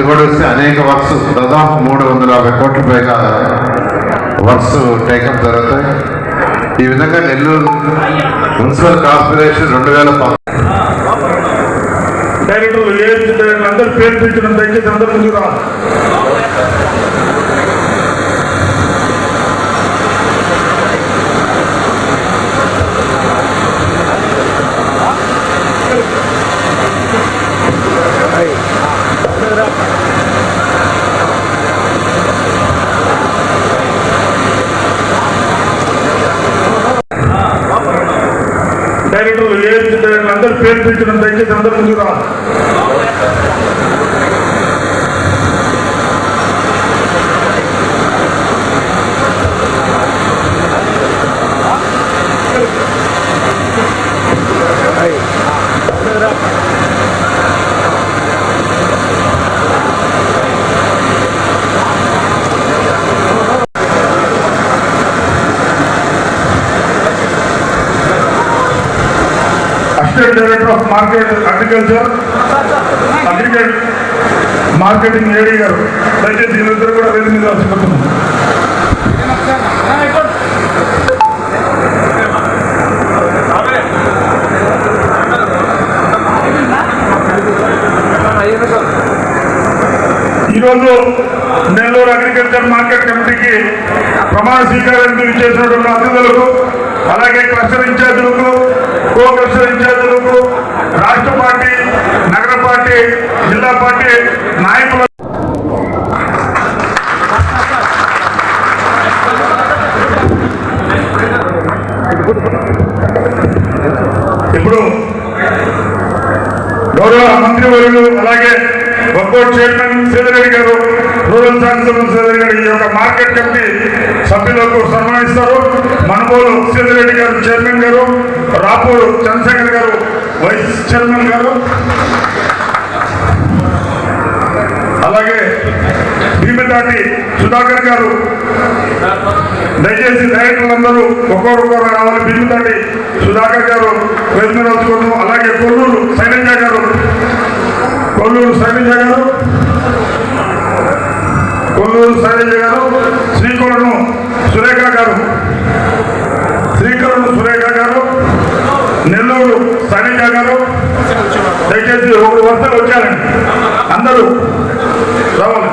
అది కూడా వస్తే అనేక వర్క్స్ దాదాపు మూడు వందల యాభై కోట్ల పైగా వర్క్స్ టేకప్ జరుగుతాయి. ఈ విధంగా నెల్లూరు మున్సిపల్ కార్పొరేషన్ రెండు వేల డైరెక్టర్లు అందరూ పేరు పిలిచిన దయచేసి అందరూ ముందుకు డైరెక్టర్లు అందరూ పేరు పిలిచిన market agriculture agriculture marketing AD గారు. దయచేసి వీళ్ళిద్దరు కూడా వేది మీద రాసిపోతున్నాం ఈరోజు నెల్లూరు అగ్రికల్చర్ మార్కెట్ కమిటీకి ప్రమాణ స్వీకారానికి చేసినటువంటి అతిథులకు అలాగే క్లస్టర్ ఇన్ఛార్జీలకు కో క్లస్టర్ ఇన్ఛార్జీలకు రాష్ట్ర పార్టీ నగర పార్టీ జిల్లా పార్టీ నాయకులు ఇప్పుడు గౌరవ మంత్రివర్యులు అలాగే ఒక్కోటి చైర్మన్ సేదరెడ్డి గారు రూరల్ శాసనసభ సేదరెడ్డి గారు ఈ యొక్క మార్కెట్ కమిటీ సభ్యులకు సన్మానిస్తారు మనుగోలు సేదరెడ్డి గారు చైర్మన్ గారు రాపూర్ చంద్రశేఖర్ గారు వైస్ చైర్మన్ గారు. అలాగే భీమిదాటి సుధాకర్ గారు. దయచేసి డైరెక్టర్లందరూ ఒక్కొక్కరు రావాలి. భీమిదాటి సుధాకర్ గారు వేదికరాజుకోవడం అలాగే కొల్లూరు శైలజ గారు. కొల్లూరు శైలజ గారు. కొల్లూరు శైలజ గారు శ్రీకొలను సురేఖ గారు. శ్రీకొలను సురేఖ గారు నెల్లూరు శైలజ గారు. దయచేసి ఒక వరుసలు వచ్చారండి. అందరూ రావాలి.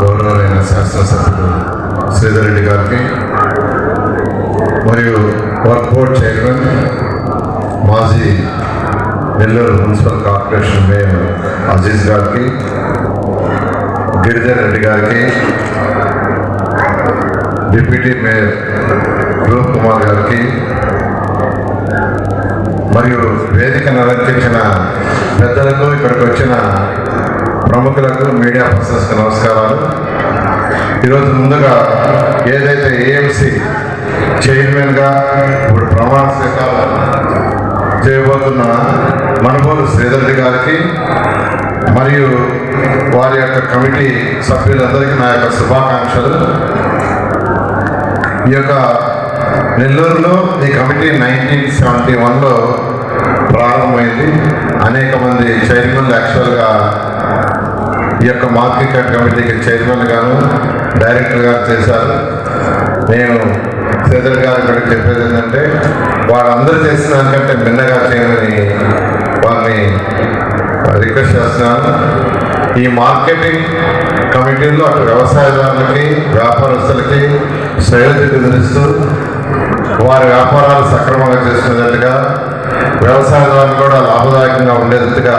గౌరవమైన శాసనసభ్యులు శ్రీధర్ రెడ్డి గారికి మరియు వర్క్ బోర్డ్ చైర్మన్ మాజీ Nellore municipal corporation mayor Aziz గారికి గిరిధర్ రెడ్డి గారికి డిప్యూటీ మేయర్ రూప్ కుమార్ గారికి మరియు వేదికను అలంకరించిన పెద్దలకు ఇక్కడికి వచ్చిన ప్రముఖులకు మీడియా పర్సన్స్కి నమస్కారాలు. ఈరోజు ముందుగా ఏదైతే ఏఎంసి చైర్మన్గా ఇప్పుడు ప్రమాణ స్వీకారం చేయబోతున్న మనుగోలు శ్రీధర్రెడ్డి గారికి మరియు వారి యొక్క కమిటీ సభ్యులందరికీ నా యొక్క శుభాకాంక్షలు. ఈ యొక్క నెల్లూరులో ఈ కమిటీ నైన్టీన్ సెవెంటీ వన్లో ప్రారంభమైంది. అనేక మంది చైర్మన్లు యాక్చువల్గా ఈ యొక్క మార్కెట్ కమిటీకి చైర్మన్ గాను డైరెక్టర్ గారు చేశారు. నేను శ్రీధర్ గారు ఇక్కడ చెప్పేది ఏంటంటే వాళ్ళందరూ చేసిన దానికంటే భిన్నగా చేయమని వారిని రిక్వెస్ట్ చేస్తున్నాను. ఈ మార్కెటింగ్ కమిటీలో అటు వ్యవసాయదారులకి వ్యాపారస్తులకి శ్రేయతి కుదిరిస్తూ వారి వ్యాపారాలు సక్రమంగా చేసుకునేటట్టుగా వ్యవసాయదారులు కూడా లాభదాయకంగా ఉండేటట్టుగా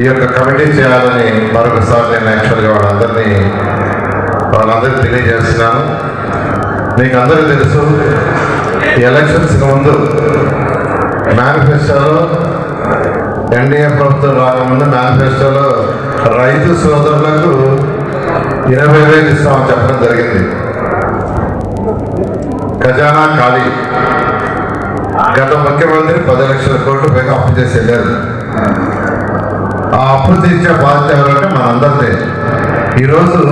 ఈ యొక్క కమిటీ చేయాలని మరొకసారి నేను యాక్చువల్గా వాళ్ళందరినీ వాళ్ళందరికీ తెలియజేస్తున్నాను. మీకు అందరూ తెలుసు ఎలక్షన్స్కి ముందు మేనిఫెస్టోలో ఎన్డీఏ ప్రభుత్వం రాకముందు మేనిఫెస్టోలో రైతు సోదరులకు ఇరవై వేలు ఇస్తామని చెప్పడం జరిగింది. ఖజానా ఖాళీ. గత ముఖ్యమంత్రి పది లక్షల కోట్లు పైగా అప్పు చేసి వెళ్ళారు ఆ అప్పు తీర్చే బాధ్యత ఎవరంటే మనందరిదే. ఈరోజు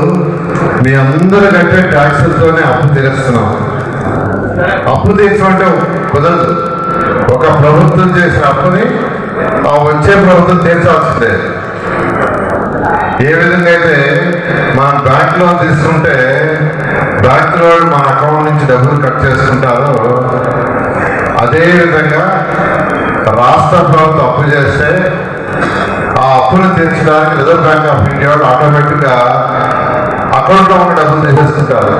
మీ అందరి కంటే ట్యాక్సులతోనే అప్పు తీరుస్తున్నాం. అప్పు తీర్చమంటే కుదరదు. ఒక ప్రభుత్వం చేసిన అప్పుని ఆ వచ్చే ప్రభుత్వం తీర్చాల్సిందే. ఏ విధంగా అయితే మనం బ్యాంక్ లోన్ తీసుకుంటే బ్యాంక్ లోన్ మన అకౌంట్ నుంచి డబ్బులు కట్ చేసుకుంటారో అదేవిధంగా రాష్ట్ర ప్రభుత్వం అప్పు చేస్తే ఆ అప్పులు తీర్చడానికి రిజర్వ్ బ్యాంక్ ఆఫ్ ఇండియా వాళ్ళు ఆటోమేటిక్గా అకౌంట్లో ఉన్న డబ్బులు తీసేస్తుంటారు.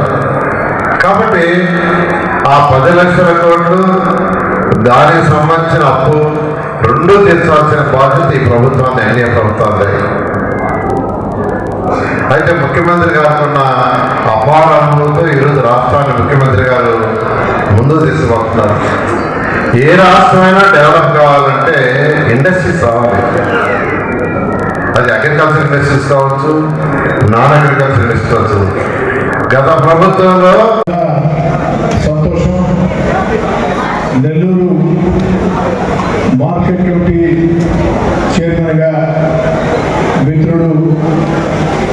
కాబట్టి ఆ పది లక్షల కోట్లు దానికి సంబంధించిన అప్పు రెండు తీర్చాల్సిన బాధ్యత ఈ ప్రభుత్వాన్ని ఎన్డీఏ ప్రభుత్వాన్ని అయితే ముఖ్యమంత్రి గారికి ఉన్న అపార అనుభవంతో ఈరోజు రాష్ట్రాన్ని ముఖ్యమంత్రి గారు ముందు తీసుకుపోతున్నారు ఏ రాష్ట్రమైనా డెవలప్ కావాలంటే ఇండస్ట్రీస్ రావాలి. అది అగ్రికల్చర్ ఇండస్ట్రీస్ కావచ్చు నాన్ అగ్రికల్చర్ ఇండస్ట్రీస్ కావచ్చు. గత ప్రభుత్వంలో సంతోషం. నెల్లూరు మార్కెట్ కమిటీ చైర్మన్గా మిత్రుడు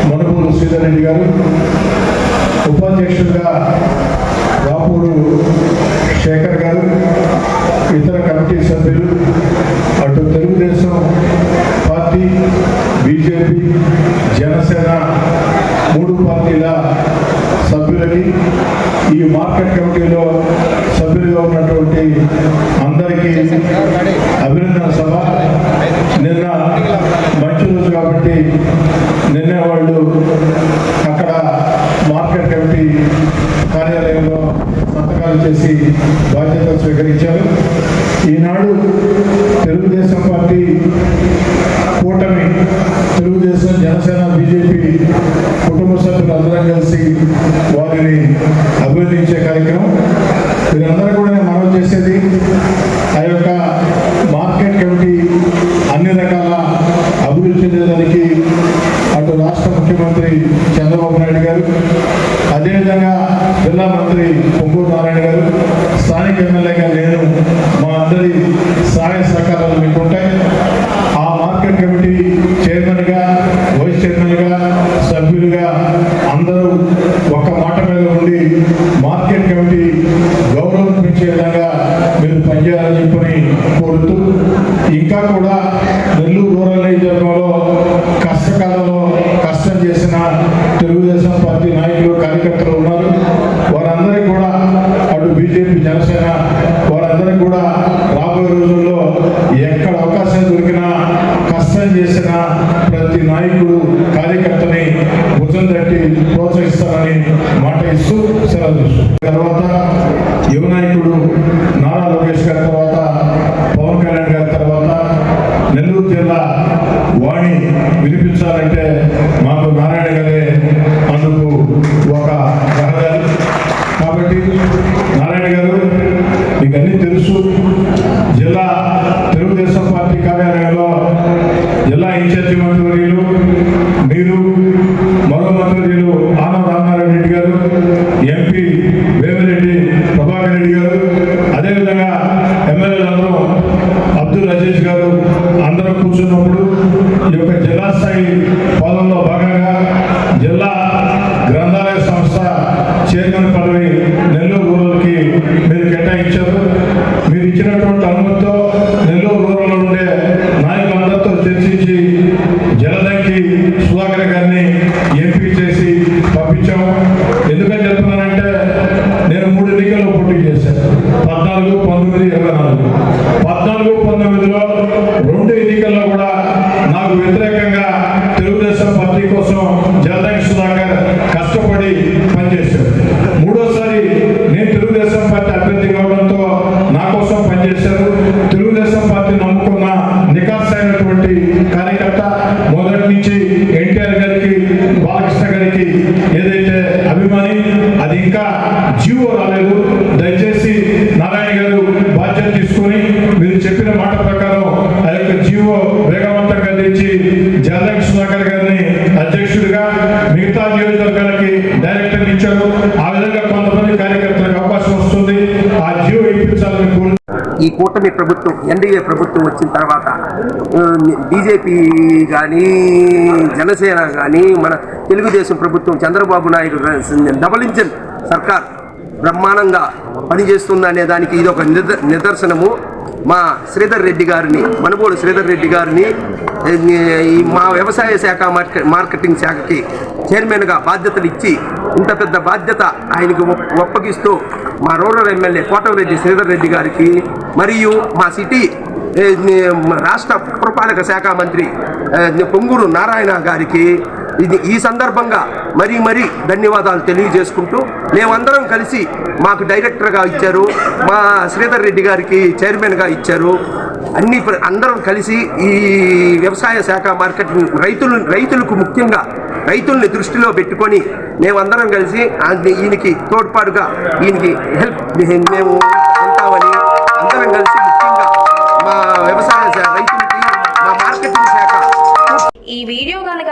మనుపూరు శ్రీధర్ రెడ్డి గారు ఉపాధ్యక్షుడిగా రాపూరు శేఖర్ గారు ఇతర కమిటీ సభ్యులు అటు తెలుగుదేశం పార్టీ బీజేపీ జనసేన మూడు పార్టీల సభ్యులకి ఈ మార్కెట్ కమిటీలో సభ్యులుగా ఉన్నటువంటి అందరికీ అభినందన సభ. నిన్న మంచి రోజు కాబట్టి నిన్న వాళ్ళు అక్కడ మార్కెట్ కమిటీ కార్యాలయంలో సంతకాలు చేసి బాధ్యతలు స్వీకరించారు. ఈనాడు తెలుగుదేశం పార్టీ కూటమి తెలుగుదేశం జనసేన బీజేపీ అందరం కలిసి వారిని అభినందించే కార్యక్రమం. వీరందరూ కూడా నేను మనవి చేసేది ఆ యొక్క మార్కెట్ కమిటీ అన్ని రకాల అభివృద్ధి చెందేదానికి అటు రాష్ట్ర ముఖ్యమంత్రి చంద్రబాబు నాయుడు గారు అదేవిధంగా జిల్లా మంత్రి పొంగూరు నారాయణ గారు స్థానిక ఎమ్మెల్యే గారు మా అందరి సహాయ సహకారాలు మీకు ఉంటాయి ఆ మార్కెట్ కమిటీ చైర్మన్గా వైస్ చైర్మన్గా సభ్యులుగా అందరూ ఒక మాట మీద ఉండి మార్కెట్ కమిటీ గౌరవం పెంచే విధంగా మీరు పనిచేయాలని చెప్పని కోరుతూ ఇంకా కూడా నెల్లూరు రూరల్ నియోజకవర్గంలో కష్టకాలంలో కష్టం చేసిన తెలుగుదేశం పార్టీ నాయకులు కార్యకర్తలు ఉన్నారు. వారందరికీ కూడా అటు బీజేపీ జనసేన వారందరికీ కూడా రాబోయే రోజుల్లో ఎక్కడ అవకాశం దొరికిన కష్టం చేసిన ప్రతి నాయకుడు కార్యకర్తని భుజం తట్టి ప్రోత్సహిస్తారని మాట ఇస్తూ సెలవు తీసుకుంటాం. తర్వాత యువ నాయకుడు నారా లోకేష్ గారి తర్వాత పవన్ కళ్యాణ్ గారి తర్వాత నెల్లూరు జిల్లా వాణి వినిపించాలంటే మాకు నారాయణ గారే అందుకు ఒక రహదారి కాబట్టి నారాయణ గారు మీకు అన్నీ తెలుసు జిల్లా తెలుగుదేశం పార్టీ కార్యాలయంలో జిల్లా ఇన్ఛార్జి మంత్రివర్యులు మీరు మరో మంత్రివర్యులు ఆనం రామారావు రెడ్డి గారు ఎంపీ వేమిరెడ్డి ప్రభాకర్ రెడ్డి గారు అదేవిధంగా ఎమ్మెల్యేలందరూ అబ్దుల్ అజీజ్ వేగవంతంగా తెచ్చి జలదక్ సుధాకర్ గారిని అధ్యక్షుడిగా మిగతా నియోజకవర్గాలకి డైరెక్టర్ ఇచ్చారు. ఆ విధంగా కొంతమంది కార్యకర్తలకు అవకాశం వస్తుంది. ఆ జీవో ఇప్పించాలని కోరు ఈ కూటమి ప్రభుత్వం ఎన్డీఏ ప్రభుత్వం వచ్చిన తర్వాత బీజేపీ కానీ జనసేన కానీ మన తెలుగుదేశం ప్రభుత్వం చంద్రబాబు నాయుడు డబల్ ఇంజన్ సర్కార్ బ్రహ్మాండంగా పనిచేస్తుందనే దానికి ఇది ఒక నిదర్శనము. మా శ్రీధర్ రెడ్డి గారిని మనుగోడు శ్రీధర్ రెడ్డి గారిని మా వ్యవసాయ శాఖ మార్కెటింగ్ శాఖకి చైర్మన్గా బాధ్యతలు ఇచ్చి ఇంత పెద్ద బాధ్యత ఆయనకు ఒప్పగిస్తూ మా రూరల్ ఎమ్మెల్యే కోటమిరెడ్డి శ్రీధర్ రెడ్డి గారికి మరియు మా సిటీ రాష్ట్ర పురపాలక శాఖ మంత్రి పొంగూరు నారాయణ గారికి ఇది ఈ సందర్భంగా మరీ మరీ ధన్యవాదాలు తెలియజేసుకుంటూ మేమందరం కలిసి మాకు డైరెక్టర్గా ఇచ్చారు మా శ్రీధర్ రెడ్డి గారికి చైర్మన్గా ఇచ్చారు. అన్ని ప్ర- అందరం కలిసి ఈ వ్యవసాయ శాఖ మార్కెట్ రైతులు రైతులకు ముఖ్యంగా రైతుల్ని దృష్టిలో పెట్టుకొని మేమందరం కలిసి ఈయనకి తోడ్పాటుగా ఈయనకి హెల్ప్ మేము ఉంటామని అందరం కలిసి ముఖ్యంగా మా వ్యవసాయ రైతులకి మా మార్కెటింగ్ శాఖ. ఈ వీడియో కనుక